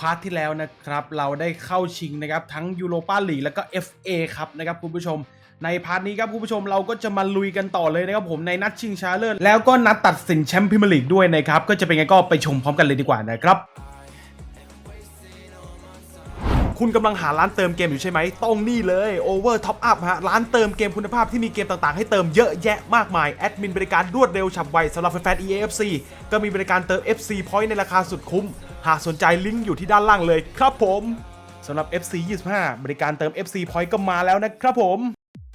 พาร์ทที่แล้วนะครับเราได้เข้าชิงนะครับทั้งยูโรปาลีกแล้วก็ FA ครับนะครับคุณผู้ชม ในพาร์ทนี้ครับคุณผู้ชมเราก็จะมาลุยกันต่อเลยนะครับผมในนัดชิงชนะเลิศแล้วก็นัดตัดสินแชมป์พรีเมียร์ลีกด้วยนะครับก็จะเป็นไงก็ไปชมพร้อมกันเลยดีกว่านะครับคุณกำลังหาร้านเติมเกมอยู่ใช่ไหมต้องนี่เลย Over Top Up ฮะ ร้านเติมเกมคุณภาพที่มีเกมต่างๆ ให้เติมเยอะแยะมากมาย แอดมินบริการรวดเร็วฉับไวสำหรับแฟนๆ EAFC ก็มีบริการเติม FC Point ในราคาสุดคุ้ม หากสนใจลิงก์อยู่ที่ด้านล่างเลยครับผมสำหรับ FC 25 บริการเติม FC Point ก็มาแล้วนะครับผม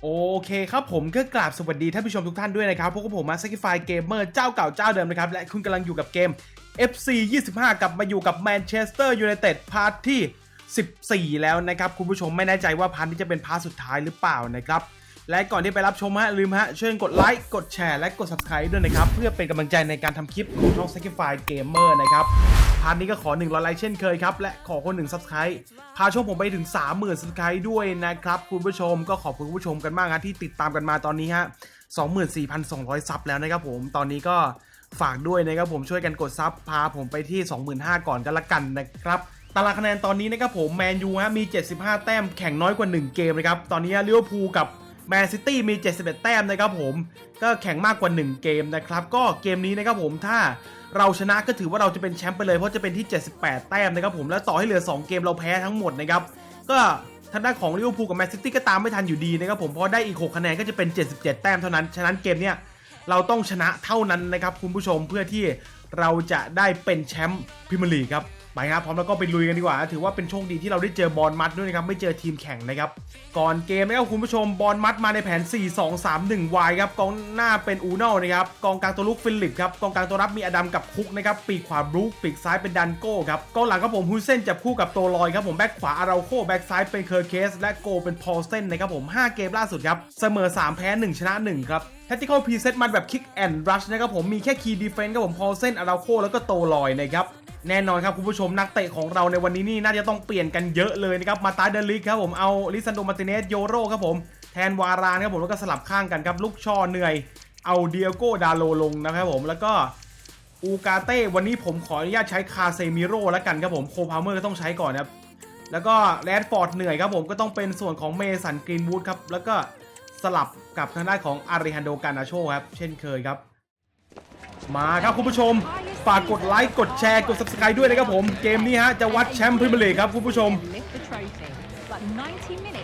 โอเคครับผมก็กราบสวัสดีท่านผู้ชมทุกท่านด้วยนะครับพวกบผมมา Sacrifice Gamer เจ้าเก่าเจ้าเดิมนะครับ และคุณกำลังอยู่กับเกม FC 25 กลับมาอยู่กับ Manchester United พาร์ทที่ 14 แล้วนะครับ คุณผู้ชมไม่แน่ใจว่าพาร์ทนี้จะเป็นพาร์ทสุดท้ายหรือเปล่านะครับ และก่อนที่ไปรับชมฮะลืมฮะช่วยกดไลค์กดแชร์และกด subscribe ด้วยนะครับ เพื่อเป็นกำลังใจในการทำคลิปของช่อง Sacrifice Gamer นะครับพาร์ทนี้ก็ขอ100ไลค์เช่นเคยครับ และขอคนหนึ่ง subscribe พาช่องผมไปถึง 30,000 subscribe ด้วยนะครับ คุณผู้ชมก็ขอบคุณผู้ชมกันมากนะที่ติดตามกันมาตอนนี้ฮะ24,200 ซับแล้วนะครับผมตอนนี้ก็ฝากด้วยนะครับผมช่วยกันกดซับพาผมไปที่ 25,000ก่อนกันละกันนะครับตารางคะแนนตอนนี้นะครับผมแมนยูฮะมี 75 แต้มแข่งน้อยกว่า 1 เกมนะครับตอนนี้ลิเวอร์พูลกับ แมนซิตี้มี 71 แต้มนะครับผม ก็แข่งมากกว่า 1 เกมนะครับ ก็เกมนี้นะครับผมถ้าเราชนะก็ถือว่าเราจะเป็นแชมป์ไปเลยเพราะจะเป็นที่ 78 แต้มนะครับผมแล้วต่อให้เหลือ 2 เกมเราแพ้ทั้งหมดนะครับ ก็ทางด้านของลิเวอร์พูลกับแมนซิตี้ก็ตามไม่ทันอยู่ดีนะครับผมเพราะได้อีก 6 คะแนนก็จะเป็น 77 แต้มเท่านั้น ฉะนั้นเกมเนี้ยเราต้องชนะเท่านั้นนะครับคุณผู้ชมเพื่อที่เราจะได้เป็นแชมป์พรีเมียร์ลีกครับ ไปครับพร้อมแล้วก็ไปลุยกันดีกว่า ถือว่าเป็นโชคดีที่เราได้เจอบอลมัดด้วยนะครับไม่เจอทีมแข่งนะครับก่อนเกมนะครับคุณผู้ชมบอลมัดมาในแผน 4 2 3 1 y ครับกองหน้าเป็นอูโน่นะครับกองกลางตัวลุกฟิลิปครับกองกลางตัวรับมีอดัมกับคุกนะครับปีกขวาบรูคปีกซ้ายเป็นดันโก้ครับกองหลังครับผมฮุยเซนจับคู่กับตัวลอยครับผมแบ็คขวาอาราโคแบ็คซ้ายเป็นเคอร์เคส และโกเป็นพอลเซนนะครับผม 5 เกมล่าสุดครับเสมอ 3 แพ้ 1 ชนะ 1 ครับ Tactical Preset มันแบบ Kick and Rush นะครับผมมีแค่ Key Defense ครับผมพอลเซนอาราโคแล้วก็โตลอยนะครับ แน่นอนครับคุณผู้ชมนักเตะของเราในวันนี้นี่น่าจะต้องเปลี่ยนกันเยอะเลยนะครับมาตาเดลิกครับผมเอาลิซันโดมาติเนสโยโรครับผมแทนวารานครับผมแล้วก็สลับข้างกันครับลูกช่อเหนื่อย เอาเดียโกดาโลลงนะครับผมแล้วก็อูกาเต้วันนี้ผมขออนุญาตใช้คาเซมิโร่แล้วกันครับผมโคพาวเมอร์ก็ต้องใช้ก่อนครับแล้วก็แรดฟอร์ดเหนื่อยครับผมก็ต้องเป็นส่วนของเมสันกรีนวูดครับแล้วก็สลับกับทางด้านของอาริฮันโดกานาโชครับเช่นเคยครับ มาครับคุณผู้ชม ฝากกดไลค์กดแชร์กด subscribe ด้วยนะครับผม เกมนี้ฮะจะวัดแชมป์พรีเมียร์ลีกครับคุณผู้ชม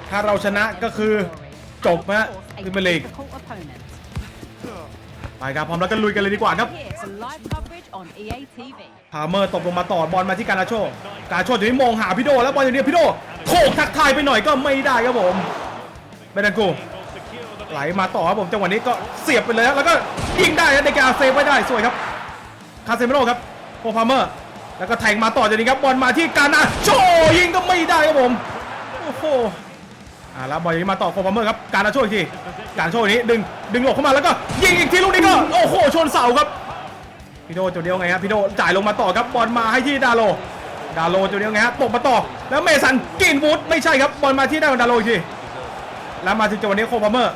ถ้าเราชนะก็คือจบฮะพรีเมียร์ลีกไปครับพร้อมแล้วก็ลุยกันเลยดีกว่าครับพาเมอร์ตบลงมาต่อบอลมาที่การาโชการาโชอยู่นี่มองหาพี่โดแล้วบอลอยู่นี่พี่โดโขกทักทายไปหน่อยก็ไม่ได้ครับผมเบนันกู ไหลมาต่อครับผมจังหวะนี้ก็เสียบไปเลยแล้วก็ยิงได้ในการเซฟไว้ได้สวยครับคาเซมิโร่ครับโคพาเมอร์แล้วก็แทงมาต่อจากนี้ครับบอลมาที่การนาโชยิงก็ไม่ได้ครับผมโอ้โหอ่าแล้วบอลย่างนี้มาต่อโคพาเมอร์ครับการนาโชอีกทีการนาโชอย่นี้ดึงดึงหลบเข้ามาแล้วก็ยิงอีกทีลูกนี้ก็โอ้โหชนเสาครับพี่โดจุดเดียวไงครับพี่โดจ่ายลงมาต่อครับบอลมาให้ที่ดาโลดาโลจุดเดียวไงฮะตกมาต่อ แล้วเมสันกินวูดไม่ใช่ครับบอลมาที่ได้ของดาโลอีกทีแล้วมาถึงจังหวะนี้โคพาเมอร์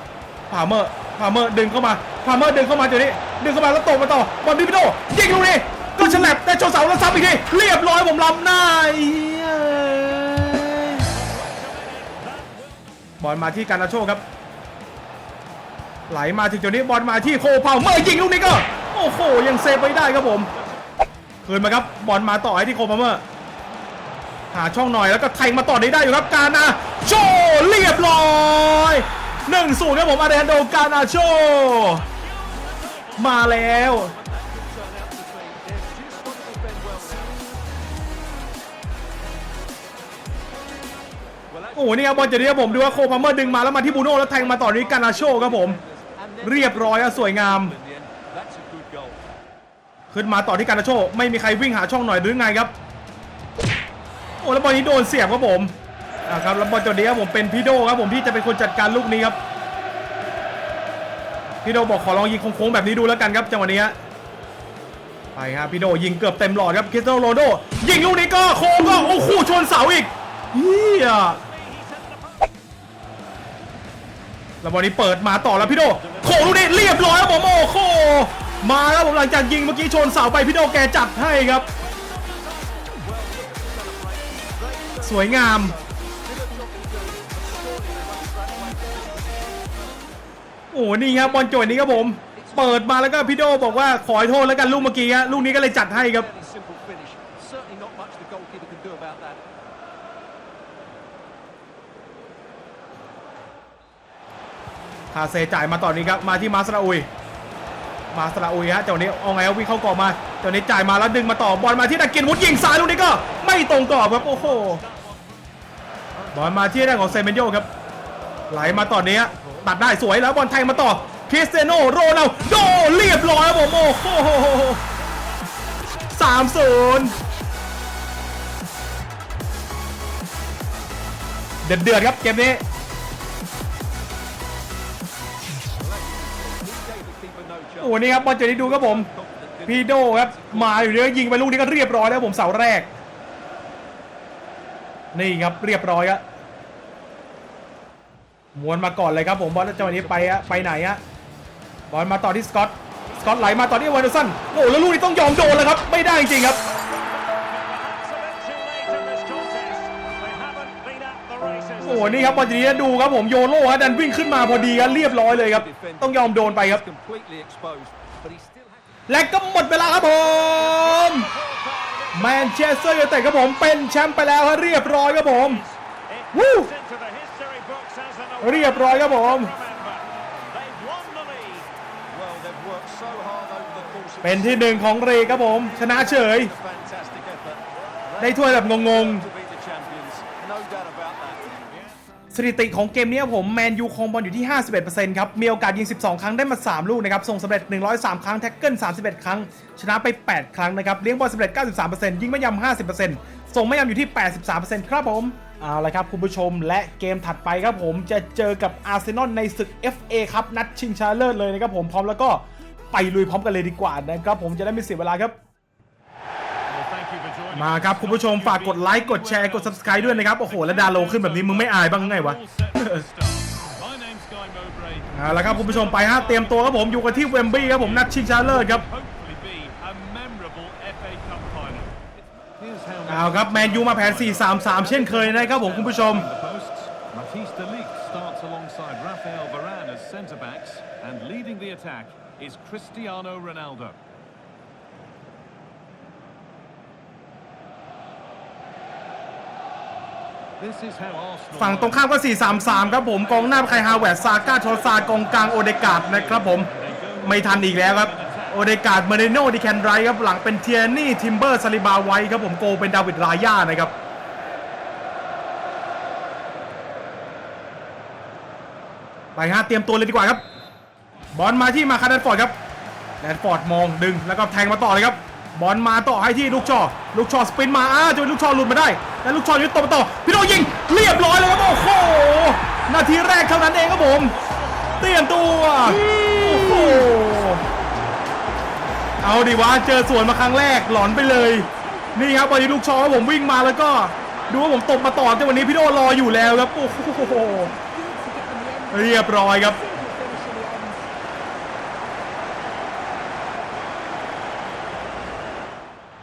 พาเมอร์พาเมอร์ดึงเข้ามาพาเมอร์ดึงเข้ามาจุดนี้ ดึงเข้ามาแล้วตกมาต่อบอลพี่โดยิงลูกนี้ก็ฉลับแต่โชเสาแล้วซ้ำอีกทีเรียบร้อยผมล้ำหน้ายบอลมาที่การนาโชครับ ไหลมาถึงจุดนี้บอลมาที่โคพาเมอร์ยิงลูกนี้ก็ โอ้โหยังเซฟไว้ได้ครับผมคืนมาครับบอลมาต่อให้ที่โคพาเมอร์หาช่องหน่อยแล้วก็แทงมาต่อได้ได้อยู่ครับกานาโชเรียบร้อย หนึ่งศูนย์ครับผมอาเดนโดกานาโช มาแล้ว โอ้โหนี่ครับบอลจะนี้ครับผมดูว่าโคพาเมอร์ดึงมาแล้วมาที่บูโน่แล้วแทงมาต่อนี้กานาโชครับผม เรียบร้อยอะสวยงาม ขึ้นมาต่อที่การนาโช ไม่มีใครวิ่งหาช่องหน่อยหรือไงครับ โอ้แล้วบอลนี้โดนเสียบครับผม อ่าครับแล้วบอลตัวนี้ครับผมเป็นพี่โดครับผมที่จะเป็นคนจัดการลูกนี้ครับพี่โดบอกขอลองยิงโค้งๆแบบนี้ดูแล้วกันครับจังหวะนี้ฮะไปครับพี่โดยิงเกือบเต็มหลอดครับคริสเตียโนโรโด ยิงลูกนี้ก็โค้งก็โอ้โหชนเสาอีกเฮียแล้วบอลนี้เปิดมาต่อแล้วพี่โดโค้งลูกนี้เรียบร้อยครับผมโอ้โหมาแล้วผมหลังจากยิงเมื่อกี้ชนเสาไปพี่โดแกจัดให้ครับ สวยงาม โอ้โหนี่ครับบอลโจยนี้ครับผม เปิดมาแล้วก็พี่โดบอกว่าขอโทษแล้วกันลูกเมื่อกี้ฮะลูกนี้ก็เลยจัดให้ครับ Fairly simple finish. Certainly not much the goalkeeper can do about that. คาเซจ่ายมาต่อนนี้ครับ มาที่มาสราอุย มาสราอุยฮะเจ้านี้เอาไงครับวิ่งเข้ากรอบมาเจ้านี้จ่ายมาแล้วดึงมาต่อบอลมาที่นักกินวุฒิยิงซ้ายลูกนี้ก็ไม่ตรงกรอบครับโอ้โหบอลมาที่ด้านของเซเมนโยครับ ไหลมาต่อนนี้ฮะ ตัดได้สวยแล้วบอลแทงมาต่อคริสเตียโนโรนัลโดเรียบร้อยครับผมโอ้โหสามศูนย์เดือดเดือดๆครับเกมนี้โอ้โหนี่ครับบอลเจอนี้ดูครับผมพีโดครับมาอยู่เนี่ยยิงไปลูกนี้ก็เรียบร้อยแล้วผมเสาแรก นี่ครับเรียบร้อยอะ มวนมาก่อนเลยครับผมบอลจังหวะนี้ไปอะไปไหนอะบอลมาต่อที่สกอตสกอตไหลมาต่อที่วันเดอร์สันโอ้แล้วลูกนี้ต้องยอมโดนแล้วครับ ไม่ได้จริงครับโอ้โหนี่ครับบอลจีนี้ดูครับผมโยโร่ฮะดันวิ่งขึ้นมาพอดีครับเรียบร้อยเลยครับ ต้องยอมโดนไปครับ และก็หมดเวลาครับผมแมนเชสเตอร์ยูไนเต็ดครับผมเป็นแชมป์ไปแล้วฮะเรียบร้อยครับผม Woo! เรียบร้อยครับผมเป็นที่หนึ่งของเรครับผม ชนะเฉย ได้ถ้วยแบบงงๆสถิติของเกมนี้ครับผมแมนยูครองบอลอยู่ที่ 51%ครับ มีโอกาสยิง 12 ครั้งได้มา 3 ลูกนะครับ ส่งสำเร็จ 103 ครั้ง แท็กเกิล 31 ครั้ง ชนะไป 8 ครั้งนะครับ เลี้ยงบอลสำเร็จ 93%ยิงไม่ยำ50%ส่งไม่ยำอยู่ที่ 83%ครับผม เอาละครับคุณผู้ชมและเกมถัดไปครับผมจะเจอกับอาร์เซนอลในศึก FA ครับนัดชิงชนะเลิศเลยนะครับผมพร้อมแล้วก็ไปลุยพร้อมกันเลยดีกว่านะครับผมจะได้ไม่เสียเวลาครับ มาครับคุณผู้ชมฝากกดไลค์กดแชร์กด subscribe ด้วยนะครับ โอ้โห แล้วดาโลขึ้นแบบนี้มึงไม่อายบ้างไงวะ เอาละครับคุณผู้ชมไปฮะเตรียมตัวครับผมอยู่กันที่เวมบลีย์ครับผมนัดชิงชนะเลิศครับ เอาครับแมนยูมาแผน 4-3-3 เช่นเคยนะครับผมคุณผู้ชม The posts. Matisse de Ligt starts alongside Rafael Varane as centre backs, and leading the attack is Cristiano Ronaldo. This is how Arsenal ฝั่งตรงข้ามก็ 4-3-3 ครับผมกองหน้าไคฮาวเวร์ซาก้าโทซากองกลางโอเดกาดนะครับผมไม่ทันอีกแล้วครับ โอเดกาดเมเรโนดิแคนไรครับหลังเป็นเทียนี่ทิมเบอร์ซาลิบาไว้ครับผมโกเป็นดาวิดรายานะครับไปฮะเตรียมตัวเลยดีกว่าครับ บอลมาที่มาคาร์แดนฟอร์ดครับแดนฟอร์ดมองดึงแล้วก็แทงมาต่อเลยครับ บอลมาต่อให้ที่ลูกชอลูกชอสปินมาอ้าจะเป็นลูกชอหลุดมาได้ แล้วลูกชอยึดต่อมาต่อพี่โดยิงเรียบร้อยเลยครับโอ้โหนาทีแรกเท่านั้นเองครับผม เตรียมตัวโอ้โห เอาดิวะเจอสวนมาครั้งแรกหลอนไปเลย นี่ครับวันนี้ลูกชอผมวิ่งมาแล้วก็ดูว่าผมตบมาต่อแต่วันนี้พี่โดรออยู่แล้วครับโอ้โหเรียบร้อยครับ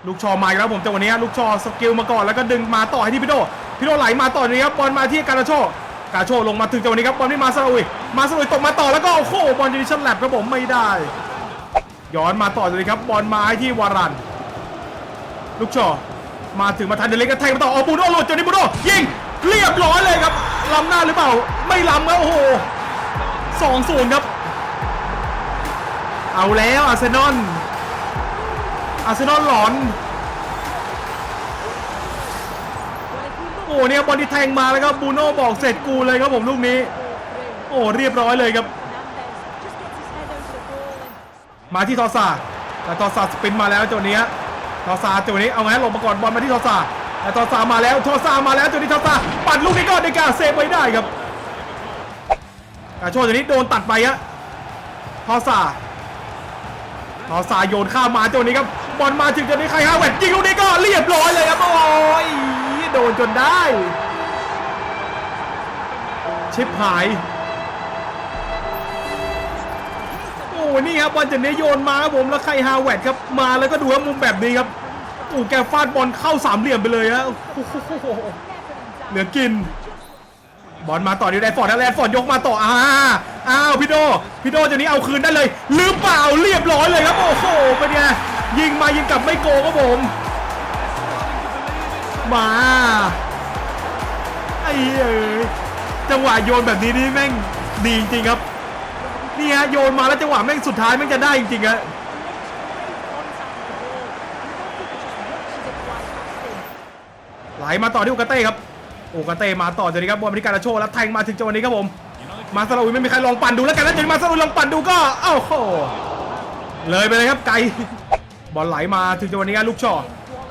ลูกชอมาแล้วผมแต่วันนี้ลูกชอสกิลมาก่อนแล้วก็ดึงมาต่อให้ที่พี่โดพี่โดไหลมาต่อนี้ครับบอลมาที่การาโชกาโชลงมาถึงจังหวะนี้ครับบอลที่มาซาอุยมาซาอุยตกมาต่อแล้วก็โอ้โหบอลดิชั่นแลบครับผมไม่ได้ ย้อนมาต่อเลยครับบอลมาที่วารัน ลูกชอมาถึงมาทันเดเล็กก็แทงมาต่อเอาบูโดหลุดจนนี้บูโดยิงเรียบร้อยเลยครับล้ำหน้าหรือเปล่า ไม่ล้ำครับโอ้โหสองศูนย์ครับ เอาแล้วอาร์เซนอลอาร์เซนอลหลอน โอ้เนี่ยบอลที่แทงมาแล้วครับบูโน่บอกเสร็จกูเลยครับผมลูกนี้ โอ้เรียบร้อยเลยครับ มาที่ทอซาแต่ทอซาสปินมาแล้วจัวนี้ทอซาจัวนี้เอาไงลงมาก่อนบอลมาที่ทอซาแต่ทอซามาแล้วทอซามาแล้วจัวนี้ทอซาปัดลูกนี้ก็เดกาเซฟไว้ได้ครับกาโชจังหวนี้โดนตัดไปฮะทอซาทอสาโยนข้ามมาจัวนี้ครับบอลมาถึงจัวนี้ใครฮาเวดยิงลูกนี้ก็เรียบร้อยเลยครับโอ้ยโดนจนได้ ชิปหาย อ้นี่ครับบอลจากนี้โยนมาครับผมแล้วใครฮาเวดครับมาแล้วก็ดูว่ามุมแบบนี้ครับโอ้แกฟาดบอลเข้าสามเหลี่ยมไปเลยฮะโอ้โหเหลือกิน บอลมาต่อที่แรดฟอร์ดแล้วแรดฟอร์ดยกมาต่ออ้าอ้าวพี่โดพี่โดจะนี้เอาคืนได้เลยหรือเปล่าเรียบร้อยเลยครับโอ้โหเป็นไงยิงมายิงกลับไม่โกงครับผมมาไอ้เอ้ยจังหวะโยนแบบนี้นี่แม่งดีจริงครับ นี่ฮะโยนมาแล้วจังหวะแม่งสุดท้ายแม่งจะได้จริงๆฮะไหลมาต่อที่โอกาเต้ครับโอกาเต้มาต่อจากนี้ครับบอลบริการาโชแล้วแทงมาถึงจังหวะนี้ครับผมมาซาลาอุยไม่มีใครลองปั่นดูแล้วกันแล้วจะมาซาลาอุยลองปั่นดูก็เอ้าโหเลยไปเลยครับไกลบอลไหลมาถึงจังหวะนี้ครับลูกช่อ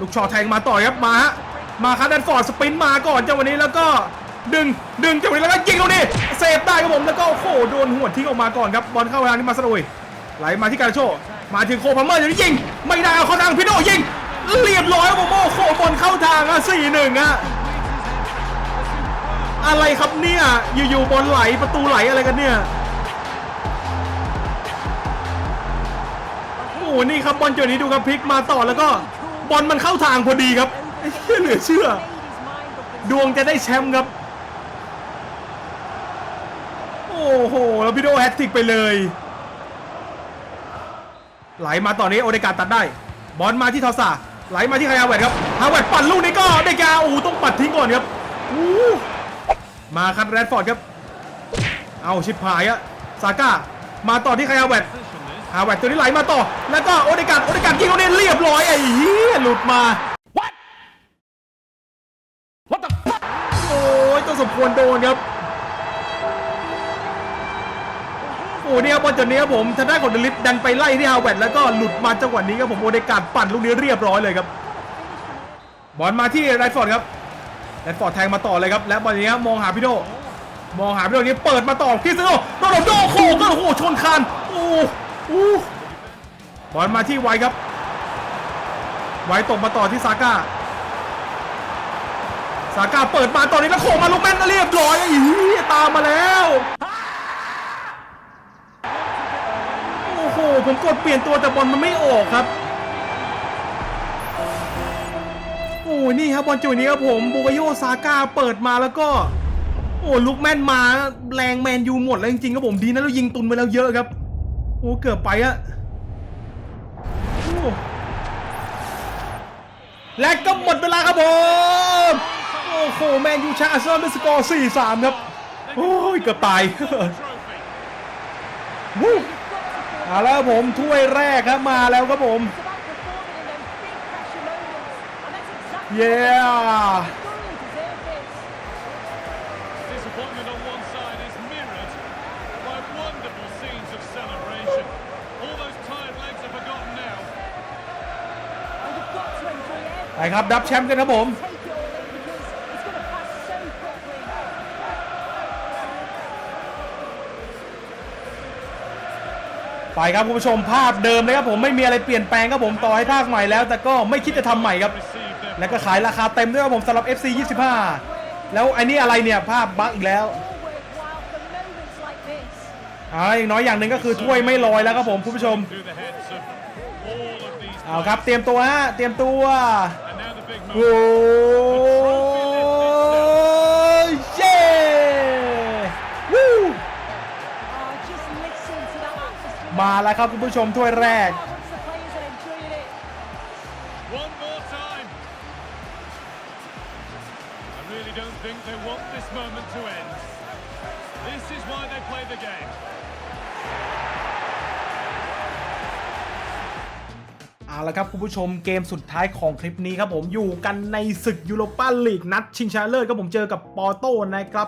ลูกช่อแทงมาต่อครับมาฮะมาคารับแดนฟอร์ดสปินมาก่อนจังหวะนี้แล้วก็ ดึงดึงจังหวะนี้แล้วก็ยิงตรงนี้เซฟได้ครับผมแล้วก็โอ้โหโดนหัวทิ้งออกมาก่อนครับบอลเข้าทางที่มาซาลาอุยไหลมาที่การาโชมาถึงโคพัมเมอร์อย่างนี้ยิง ไม่ได้เอาเข้าทางพี่โดยิงเรียบร้อยครับผมโอ้โหบอลเข้าทางอะสี่หนึ่งอะอะไรครับเนี่ยอยู่ๆบอลไหลประตูไหลอะไรกันเนี่ยโอ้โหนี่ครับบอลจุดนี้ดูครับพลิกมาต่อแล้วก็บอลมันเข้าทางพอดีครับเหี้ยเหลือเชื่อ ดวงจะได้แชมป์ครับ โอ้โหแล้วพี่โดแฮตติกไปเลย ไหลมาต่อนนี้โอเดการตัดได้ บอลมาที่ทอสซาไหลมาที่ไคฮาวเวิร์ดครับฮาวเวิร์ดปั่นลูกนี้ก็ได้แกาโอ้โหต้องปัดทิ้งก่อนครับอู้มาครับแรดฟอร์ดครับ เอาชิปหายอะซาก้ามาต่อที่ใครฮาวเวตฮาวเวตตัวนี้ไหลมาต่อ แล้วก็โอเดการโอเดการยิงโอเดนเรียบร้อยไอ้เหี้ยหลุดมา What What the fuck โอ้ยต้องสมควรโดนครับ อ้เนี่ยบอลจุดนี้ครับผมทางด้านของเดลิฟดันไปไล่ที่ฮาวเวตแล้วก็หลุดมาจังหวะนี้ครับผมโอเดการปั่นลูกนี้เรียบร้อยเลยครับบอลมาที่ไรฟอร์ดครับแรฟอร์ดแทงมาต่อเลยครับและบอลนี้มองหาพี่โดมองหาพี่โดนี้เปิดมาต่อคริสเตียโนโรนโดโคก็โอ้โหชนคานโอ้โหบอลมาที่ไวครับ ไวตกมาต่อที่ซาก้าซาก้าเปิดมาตอนนี้แล้วโคมาลูกแม่นเรียบร้อยไอ้เหี้ยตามมาแล้ว ผมกดเปลี่ยนตัวแต่บอลมันไม่ออกครับโอ้นี่ครับบอลจุดนี้ครับผมบูกโยซาก้าเปิดมาแล้วก็ โอ้ลุกแม่นมาแรงแมนยูหมดแล้วจริงๆครับผมดีนะเรายิงตุนไปแล้วเยอะครับโอ้เกือบไปอะและก็หมดเวลาครับผมโอ้โหแมนยูชนะอาร์เซนอลด้วยสกอร์4-3 ครับ โอ้ยเกือบตายวู้ เอาแล้วครับผมถ้วยแรกครับมาแล้วครับผม yeah Disappointment on one side is mirrored by wonderful scenes of celebration. All those tired legs are forgotten now. ไปครับ ดับแชมป์กันครับผม ไปครับคุณผู้ชมภาพเดิมเลยครับผมไม่มีอะไรเปลี่ยนแปลงครับผมต่อให้ภาคใหม่แล้ว แต่ก็ไม่คิดจะทำใหม่ครับแล้วก็ขายราคาเต็มด้วยครับผมสำหรับ FC 25 แล้วไอ้นี่อะไรเนี่ยภาพบั๊กอีกแล้วอ่าอย่างน้อยอย่างหนึ่งก็คือถ้วยไม่ลอยแล้วครับผมคุณผู้ชมเอาครับเตรียมตัวฮะเตรียมตัวโอ้ มาแล้วครับคุณผู้ชมถ้วยแรก One more time. I really don't think they want this moment to end. This is why they play the game. เอาละครับคุณผู้ชมเกมสุดท้ายของคลิปนี้ครับผมอยู่กันในศึกยูโรปาลีกนัดชิงชนะเลิศครับผมเจอกับปอร์โตนะครับ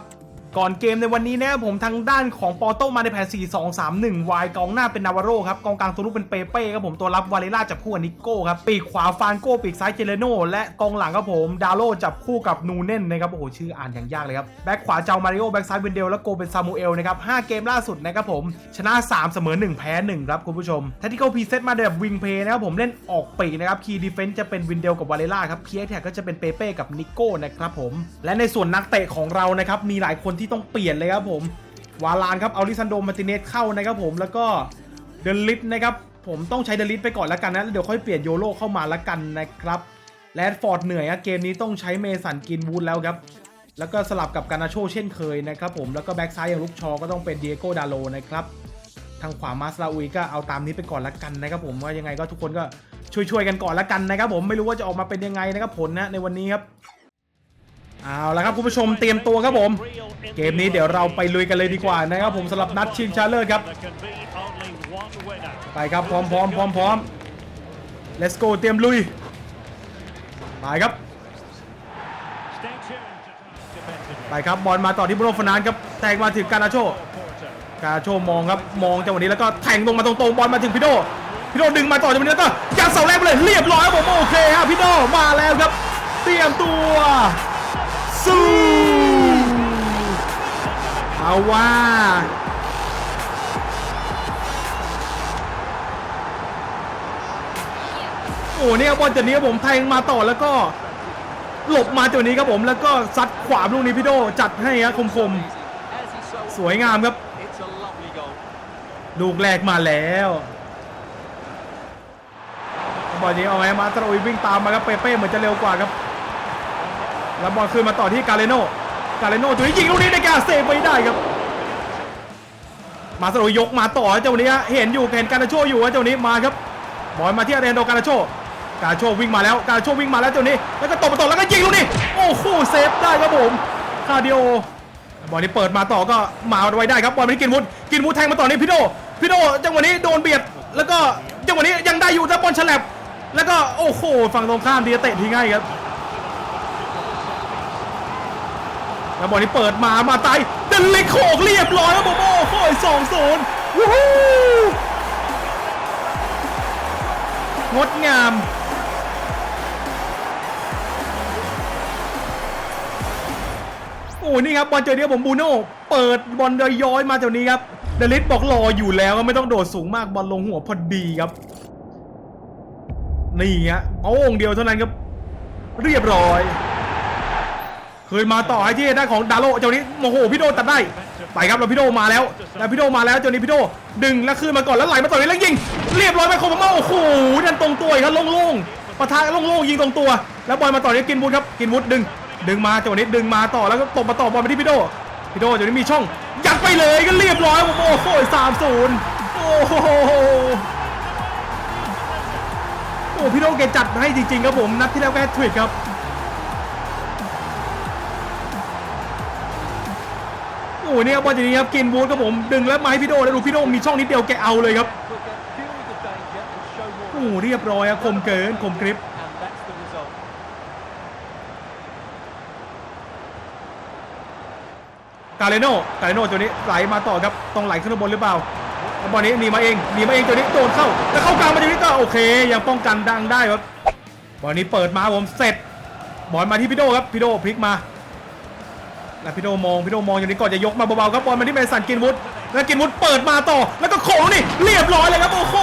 ก่อนเกมในวันนี้นะครับผมทางด้านของปอโตมาในแผน 4 2 3 1วายกองหน้าเป็นนาวาโรครับกองกลางตัวลูกเป็นเปเป้ครับผมตัวรับวาเลล่าจับคู่กับนิโก้ครับปีกขวาฟานโก้ปีกซ้ายเจเลโนและกองหลังครับผมดาโลจับคู่กับนูเน่นนะครับโอ้โหชื่ออ่านอย่างยากเลยครับแบ็คขวาเจ้ามาริโอแบ็คซ้ายเวนเดลและโกเป็นซามูเอลนะครับห้าเกมล่าสุดนะครับผมชนะ 3 เสมอ 1 แพ้ 1 ครับคุณผู้ชมแทที่เขาพรีเซตมาแบบวิงเพย์นะครับผมเล่นออกปีกนะครับคีย์ดีเฟนซ์จะเป็นวินเดลกับวาเลล่าครับพีเอแท็กก็จะเป็นเปเป้กับนิโก้นะครับผมและในส่วนนักเตะของเรานะครับมีหลายคนทที่ต้องเปลี่ยนเลยครับผมวาลานครับเอาลิซันโดมาติเนสเข้านะครับผมแล้วก็เดลิทนะครับผมต้องใช้เดลิทไปก่อนแล้วกันนะแล้วเดี๋ยวค่อยเปลี่ยนโยโรเข้ามาแล้วกันนะครับแรดฟอร์ดเหนื่อยอะเกมนี้ต้องใช้เมสันกินวูดแล้วครับแล้วก็สลับกับการนาโชเช่นเคยนะครับผมแล้วก็แบ็กซ้ายอย่างลูกชอก็ต้องเป็นเดียโกดาโลนะครับทางขวามาสลาอุยก็เอาตามนี้ไปก่อนละกันนะครับผมว่ายังไงก็ทุกคนก็ช่วยๆกันก่อนละกันนะครับผมไม่รู้ว่าจะออกมาเป็นยังไงนะครับผลนะในวันนี้ครับ เอาละครับคุณผู้ชมเตรียมตัวครับผม เกมนี้เดี๋ยวเราไปลุยกันเลยดีกว่านะครับผมสำหรับนัดชิงชนะเลิศครับ ไปครับพร้อมพร้อมพร้อมพร้อม let's go เตรียมลุยไปครับ ไปครับบอลมาต่อที่บรูโนฟร์นานครับแทงมาถึงการาโชการนาโชมองครับมองจังหวะนี้แล้วก็แทงลงมาตรงๆบอลมาถึงพี่โดพี่โดดึงมาต่อจังหวะนี้แล้วก็ยัดเสาแรกไปเลยเรียบร้อยครับผมโอเคฮะพี่โดมาแล้วครับ เตรียมตัว สู้เอาว่าโอ้เนี่ยบอลจากนี้ครับผมแทงมาต่อแล้วก็ หลบมาจากนี้ครับผมแล้วก็ซัดขวาลูกนี้พี่โดจัดให้ครับคมๆ สวยงามครับ ลูกแรกมาแล้วบอลนี้เอาไงมาตรอวิ่งตามมาครับเปเป้เหมือนจะเร็วกว่าครับ แล้วบอลคืนมาต่อที่กาเลโนกาเลโนจุดนี้ยิงลูกนี้ได้แก่เซฟไม่ได้ครับ มาตราอุยยกมาต่อเจ้านี้เห็นอยู่เห็นการาโชอยู่ว่าเจ้านี้มาครับบอลมาที่อาเรนโดการาโชการนาโชวิ่งมาแล้วการนาโชวิ่งมาแล้วเจ้านี้ แล้วก็ตบมาต่อแล้วก็ยิงลูกนี้โอ้โหเซฟได้ครับผมคาร์ดิโอบอลนี้เปิดมาต่อก็มาเอาไว้ได้ครับบอลไปที่กินวุฒกินวุฒแทงมาต่อนี่พี่โดพี่โดจังหวะนี้โดนเบียด แล้วก็จังหวะนี้ยังได้อยู่แล้วบอลฉลับแล้วก็โอ้โหฝั่งตรงข้ามดีเตะทิ้งให้ครับ แล้วบอลนี้เปิดมามาไตเดนลิกโขกเรียบร้อยครับผมโอ้โหสองศูนย์วู้ฮู้งดงามโอ้นี่ครับบอลเจอเนี้ยผมบูโน่เปิดบอลย้อยมาจากนี้ครับเดลิสบอกรออยู่แล้วไม่ต้องโดดสูงมากบอลลงหัวพอดีครับ นี่ฮะเอาองเดียวเท่านั้นครับ เรียบร้อย เคยมาต่อให้ที่ด้านของดาโลเจ้านี้โมโหพี่โดตัดได้ไปครับแล้วพี่โดมาแล้วแล้วพี่โดมาแล้วเจ้านี้พี่โดดึงแล้วคืนมาก่อนแล้วไหลมาต่อนี้แล้วยิงเรียบร้อยไปคมมาโอ้โหดันตรงตัวครับโล่งๆปะทะโล่งๆยิงตรงตัว แล้วบอลมาต่อนี้กินวุฒครับกินวุฒดึง ดึงมาเจังหนี้ดึงมาต่อแล้วก็ตบมาต่อบอลไปที่พี่โดพี่โดเจังนี้มีช่องยัดไปเลยก็เรียบร้อยโอ้โหสามศูนย์โอ้โหโอ้พี่โดแกจัดให้จริงๆครับผมนัดที่แล้วแกทริกครับ อ้เนี่ยบอลอย่างนี้ครับกินบูธครับผมดึงแล้วไมาให้พี่โดแล้วดูพี่โดมีช่องนิดเดียวแกเอาเลยครับโอ้โหเรียบร้อยอะคมเกินคมกริปกาเลโนกาเลโนตัวนี้ไหลมาต่อครับต้องไหลขึ้นข้าบนหรือเปล่าบอลนี้หนีมาเองหนีมาเองตัวนี้โดนเข้าแล้วเข้ากลางมาตัวนี้ก็โอเค ยังป้องกันดังได้ครับบอลนี้เปิดมาผมเสร็จบอลมาที่พี่โดครับพี่โดพลิกมา แล้วพี่โดมองพี่โดมองอยู่นี้ก่อนจะยกมาเบาๆครับบอลมาที่เมสันกินวุฒแล้วกินวุฒเปิดมาต่อ แล้วก็โขงนี่เรียบร้อยเลยครับโอ้โห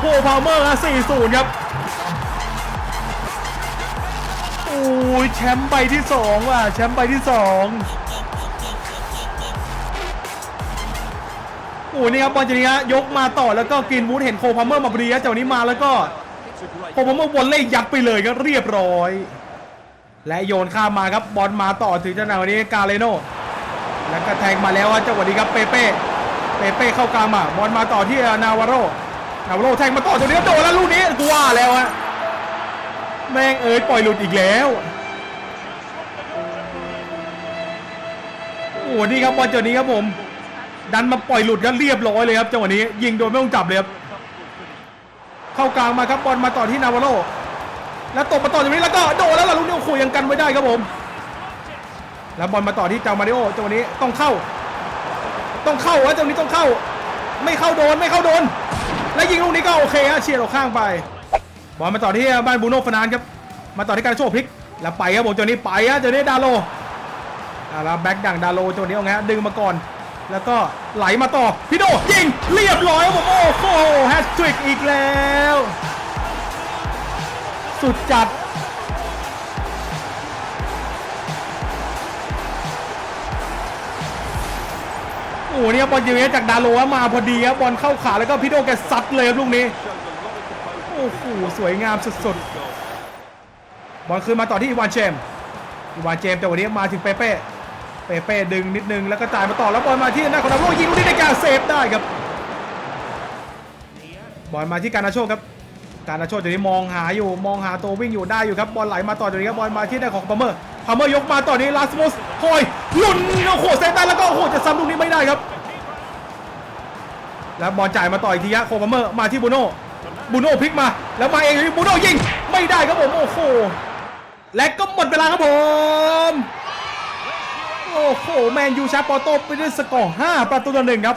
โหพาวเมอร์อะ4-0ครับโอ้ยแชมป์ใบที่สองว่ะแชมป์ใบที่สองโอ้ยนี่ครับบอลจีนี้ฮะยกมาต่อแล้วก็กรีนวูดเห็นโคพาวเมอร์มาพอดีฮะจากนี้มาแล้วก็โคพาวเมอร์วอลเล่ยัดไปเลยก็เรียบร้อย และโยนข้ามมาครับบอลมาต่อถึงจังหวะวันนี้กาเลโนแล้วก็แทงมาแล้วฮะจังหวะนี้ครับเปเป้เปเป้เข้ากลางมาบอลมาต่อที่นาวาโรนาวาโรแทงมาต่อตรงนี้โดนแล้วลูกนี้กูว่าแล้วฮะแม่งเอ้ยปล่อยหลุดอีกแล้วโอ้โหนี่ครับบอลจังหวะนี้ครับผม ดันมาปล่อยหลุดกันเรียบร้อยเลยครับจังหวะนี้ยิงโดยไม่ต้องจับเลยครับเข้ากลางมาครับบอลมาต่อที่นาวาโร แล้วตบมาต่อตรงนี้แล้วก็โดนแล้วล่ะลูกนี้โอ้โหยังกันไว้ได้ครับผม แล้วบอลมาต่อที่เจ้ามาริโอจังหวะนี้ต้องเข้า ต้องเข้าวะจังหวะนี้ต้องเข้า ไม่เข้าโดนไม่เข้าโดน แล้วยิงลูกนี้ก็โอเคฮะเชียร์ออกข้างไป บอลมาต่อที่บ้านบูโน่ฟานานครับ มาต่อที่การโชว์พลิก แล้วไปครับผมจังหวะนี้ไปฮะจังหวะนี้ดาโลอ่าแล้วแบ็กดังดาโลตัวนี้เอาไงะดึงมาก่อน แล้วก็ไหลมาต่อพี่โดยิงเรียบร้อยครับผมโอ้โหแฮตทริกอีกแล้ว สุดจัด โอ้โหเนี่ยบอลยิงนี้จากดาโลมาพอดีครับบอลเข้าขาแล้วก็พี่โดแกซัดเลยครับลูกนี้ โอ้โหสวยงามสุดๆ บอลคืนมาต่อที่อีวานเชมอีวานเจมแต่วันนี้มาถึงเปเป้เปเป้ดึงนิดนึงแล้วก็จ่ายมาต่อแล้วบอลมาที่หน้าของดาโรยิงลูกนี้ในการเซฟได้ครับบอลมาที่การนาโชครับ การนาโชตอนนี้มองหาอยู่มองหาตัววิ่งอยู่ได้อยู่ครับบอลไหลมาต่อจากนี้ครับบอลมาที่หน้ของพาเมอร์พาเมอร์ยกมาต่อนี้ลาสมุสโอยหลุนโอ้โหเซฟได้แล้วก็โอ้โหจะซ้ำลูกนี้ไม่ได้ครับ แล้วบอลจ่ายมาต่ออีกทีฮะโคพาเมอร์มาที่บูโน่บูโน่พลิกมา แล้วมาเองบูโน่ยิงไม่ได้ครับผมโอ้โหและก็หมดเวลาครับผมโอ้โหแมนยูชาปอโต้ไปด้วยสกอร์5ประตูต่อหนึ่งครับ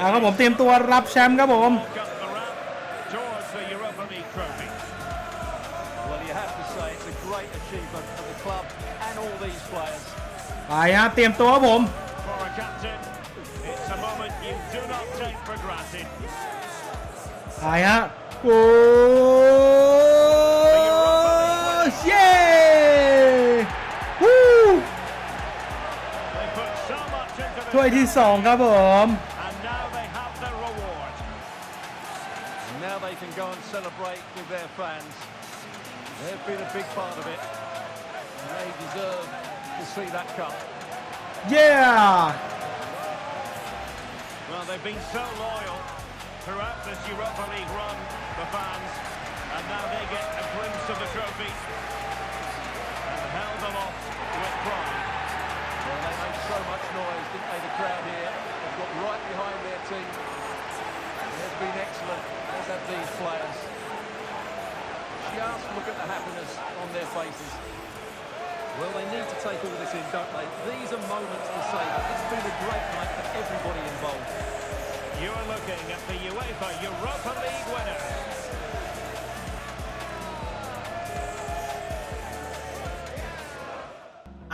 อ่าครับผม business. เตรียมตัวรับแชมป์ครับผม Walk up the ramp towards the Europa League trophy. Well, you have to say it's a great achievement for the club and all these players. ไปฮะเตรียมตัวครับผม For a captain, it's a moment you do not take for granted. ไปฮะโอ้เย้วู้ They put so much into this ถ้วยที่2ครับผม go and celebrate with their fans. They've been a big part of it. And they deserve to see that cup. Yeah! Well, they've been so loyal throughout this Europa League run, the fans, and now they get a glimpse of the trophy and held aloft with pride. Well, they made so much noise, didn't they, the crowd here? They've got right behind their team. Been excellent, as these players. Just look at the happiness on their faces. Well, they need to take all this in, don't they? These are moments to savour. It's been a great night for everybody involved. You are looking at the UEFA Europa League winner.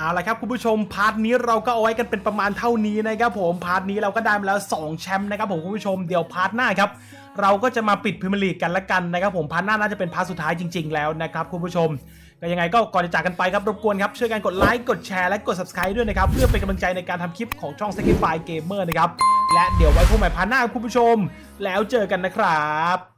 เอาละครับคุณผู้ชมพาร์ทนี้เราก็เอาไว้กันเป็นประมาณเท่านี้นะครับผมพาร์ทนี้เราก็ได้มาแล้ว 2 แชมป์นะครับผมคุณผู้ชมเดี๋ยวพาร์ทหน้าครับเราก็จะมาปิดพรีเมียร์ลีกกันละกันนะครับผมพาร์ทหน้าน่าจะเป็นพาร์ทสุดท้ายจริง ๆ แล้วนะครับคุณผู้ชมก็ยังไงก็ก่อนจะจากกันไปครับรบกวนครับช่วยกันกดไลค์กดแชร์และกด subscribe ด้วยนะครับเพื่อเป็นกำลังใจในการทำคลิปของช่อง s a c r i f y Gamer นะครับและเดี๋ยวไว้พบใหม่พาร์ทหน้าคุณผู้ชม แล้วเจอกันนะครับ